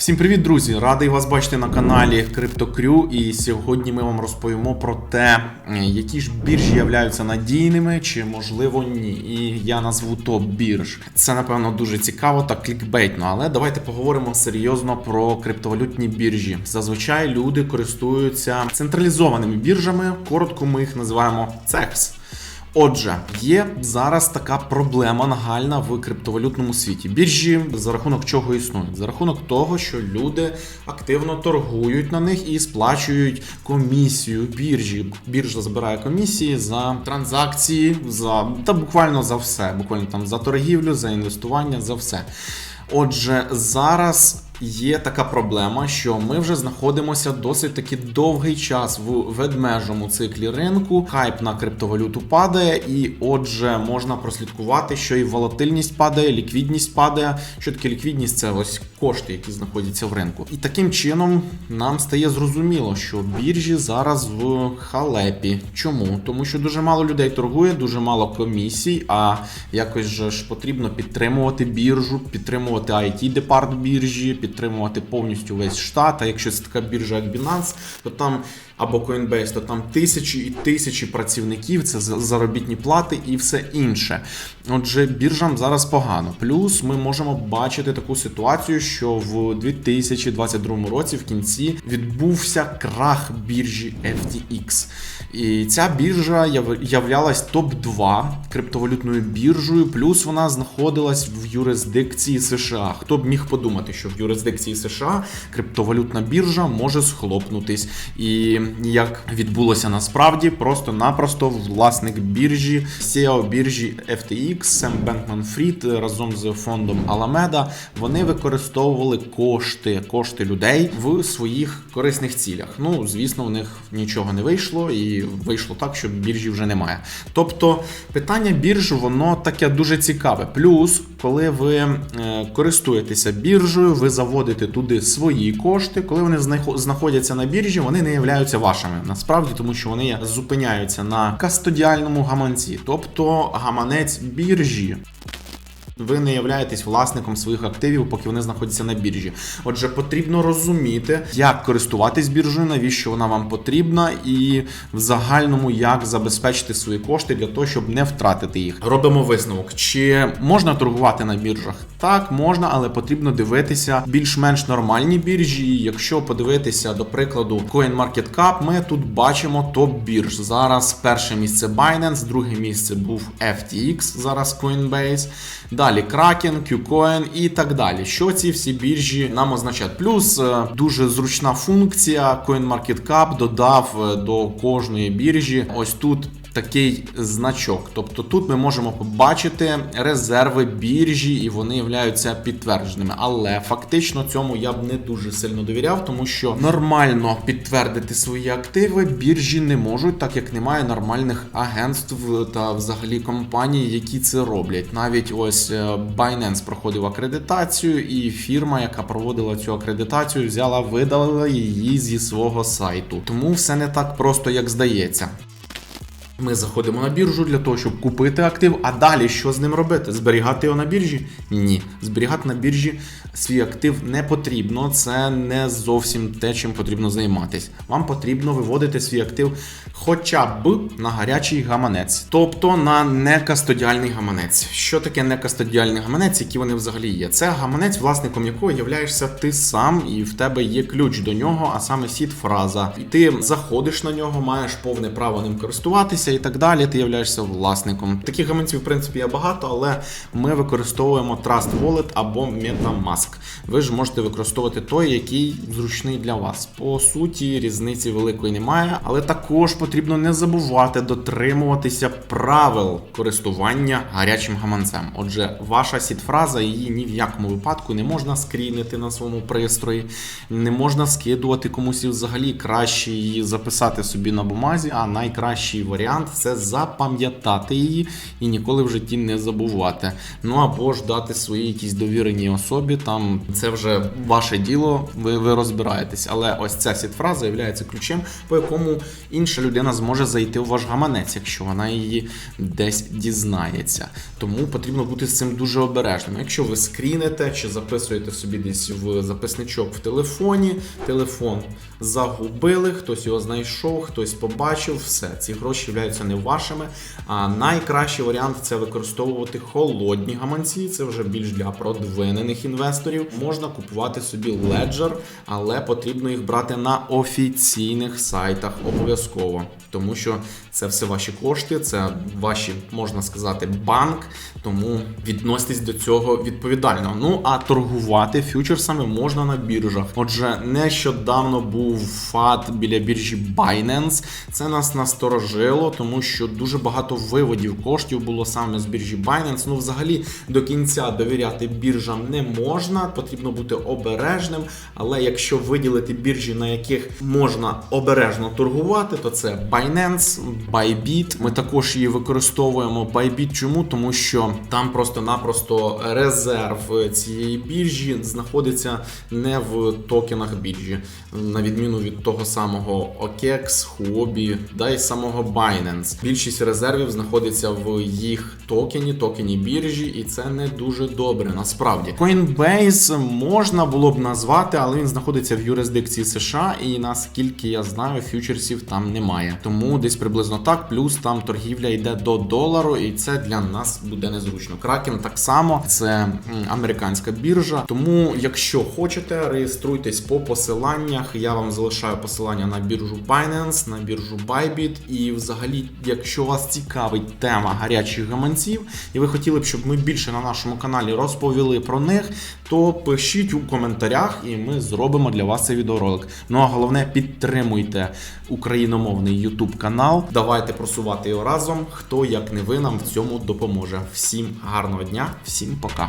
Всім привіт, друзі! Радий вас бачити на каналі CryptoCrew. І сьогодні ми вам розповімо про те, які ж біржі являються надійними, чи можливо ні. І я назву топ бірж. Це напевно дуже цікаво та клікбейтно, але давайте поговоримо серйозно про криптовалютні біржі. Зазвичай люди користуються централізованими біржами. Коротко ми їх називаємо CEX. Отже, є зараз така проблема нагальна в криптовалютному світі. Біржі за рахунок чого існують? За рахунок того, що люди активно торгують на них і сплачують комісію біржі. Біржа збирає комісії за транзакції, за та буквально за все. Буквально там за торгівлю, за інвестування, за все. Отже, зараз є така проблема, що ми вже знаходимося досить таки довгий час в ведмежому циклі ринку. Хайп на криптовалюту падає, і отже, можна прослідкувати, що і волатильність падає, ліквідність падає. Що таке ліквідність? Це ось кошти, які знаходяться в ринку. І таким чином нам стає зрозуміло, що біржі зараз в халепі. Чому? Тому що дуже мало людей торгує, дуже мало комісій. А якось же ж потрібно підтримувати біржу, підтримувати it департ біржі, підтримувати повністю весь штат. А якщо це така біржа, як Binance, то там або Coinbase, то там тисячі і тисячі працівників, це за- заробітні плати і все інше. Отже, біржам зараз погано. Плюс ми можемо бачити таку ситуацію, що в 2022 році в кінці відбувся крах біржі FTX. І ця біржа яв- являлась топ-2 криптовалютною біржею, плюс вона знаходилась в юрисдикції США. Хто б міг подумати, що в юрисдикції США криптовалютна біржа може схлопнутись. І як відбулося насправді, просто-напросто власник біржі, CEO біржі FTX, Сем Бенкман Фрід разом з фондом Alameda, вони використовували кошти, кошти людей в своїх корисних цілях. Ну, звісно, у них нічого не вийшло, і вийшло так, що біржі вже немає. Тобто, питання бірж, воно таке дуже цікаве. Плюс, коли ви е, користуєтеся біржею, ви заводите туди свої кошти. Коли вони знаходяться на біржі, вони не являються вашими. Насправді, тому що вони зупиняються на кастодіальному гаманці, тобто гаманець біржі. Ви не являєтесь власником своїх активів, поки вони знаходяться на біржі. Отже, потрібно розуміти, як користуватись біржею, навіщо вона вам потрібна, і в загальному як забезпечити свої кошти для того, щоб не втратити їх. Робимо висновок: чи можна торгувати на біржах? Так, можна, але потрібно дивитися більш-менш нормальні біржі. Якщо подивитися, до прикладу, CoinMarketCap, ми тут бачимо топ бірж. Зараз перше місце Binance, друге місце був FTX, зараз Coinbase. Далі Kraken, Qcoin і так далі. Що ці всі біржі нам означають? Плюс е, дуже зручна функція CoinMarketCap додав е, до кожної біржі. Ось тут. Такий значок, тобто тут ми можемо побачити резерви біржі, і вони являються підтвердженими. Але фактично цьому я б не дуже сильно довіряв, тому що нормально підтвердити свої активи біржі не можуть, так як немає нормальних агентств та взагалі компаній, які це роблять. Навіть ось е, Binance проходив акредитацію, і фірма, яка проводила цю акредитацію, взяла, видалила її зі свого сайту. Тому все не так просто, як здається. Ми заходимо на біржу для того, щоб купити актив. А далі що з ним робити? Зберігати його на біржі? Ні. Зберігати на біржі свій актив не потрібно. Це не зовсім те, чим потрібно займатися. Вам потрібно виводити свій актив хоча б на гарячий гаманець, тобто на некастодіальний гаманець. Що таке некастодіальний гаманець, які вони взагалі є? Це гаманець, власником якого являєшся ти сам, і в тебе є ключ до нього, а саме сід фраза. І ти заходиш на нього, маєш повне право ним користуватися і так далі. Ти являєшся власником. Таких гаманців, в принципі, є багато, але ми використовуємо Trust Wallet або MetaMask. Ви ж можете використовувати той, який зручний для вас. По суті, різниці великої немає, але також потрібно не забувати дотримуватися правил користування гарячим гаманцем. Отже, ваша сітфраза її ні в якому випадку не можна скрінити на своєму пристрої, не можна скидувати комусь і взагалі краще її записати собі на бумазі, а найкращий варіант варіант це запам'ятати її і ніколи в житті не забувати. Ну або ж дати своїй якійсь довіреній особі. Там це вже ваше діло, ви, ви розбираєтесь. Але ось ця сітфраза є ключем, по якому інша людина зможе зайти у ваш гаманець, якщо вона її десь дізнається. Тому потрібно бути з цим дуже обережним. Якщо ви скріните чи записуєте собі десь в записничок в телефоні, телефон загубили, хтось його знайшов, хтось побачив, все. Ці гроші являються не вашими. А найкращий варіант це використовувати холодні гаманці. Це вже більш для продвинених інвесторів. Можна купувати собі Ledger, але потрібно їх брати на офіційних сайтах обов'язково, тому що це все ваші кошти, це ваші, можна сказати, банк. Тому відноситесь до цього відповідально. Ну а торгувати фьючерсами можна на біржах. Отже, нещодавно був фат біля біржі Binance. Це нас насторожило, тому що дуже багато виводів коштів було саме з біржі Binance. Ну, взагалі, до кінця довіряти біржам не можна, потрібно бути обережним. Але якщо виділити біржі, на яких можна обережно торгувати, то це Binance, Bybit. Ми також її використовуємо. Bybit чому? Тому що там просто-напросто резерв цієї біржі знаходиться не в токенах біржі, на відміну від того самого OKEX, Huobi, да й самого Binance. Більшість резервів знаходиться в їх токені, токені біржі, і це не дуже добре. Насправді Coinbase можна було б назвати, але він знаходиться в юрисдикції США, і наскільки я знаю, фьючерсів там немає. Тому десь приблизно так. Плюс там торгівля йде до долару, і це для нас буде незручно. Кракен так само це американська біржа. Тому, якщо хочете, реєструйтесь по посиланнях. Я вам залишаю посилання на біржу Binance, на біржу Bybit. І взагалі, якщо вас цікавить тема гарячих гаманців, і ви хотіли б, щоб ми більше на нашому каналі розповіли про них, то пишіть у коментарях, і ми зробимо для вас цей відеоролик. Ну а головне, підтримуйте україномовний YouTube канал. Давайте просувати його разом. Хто як не ви нам в цьому допоможе. Всім гарного дня, всім пока.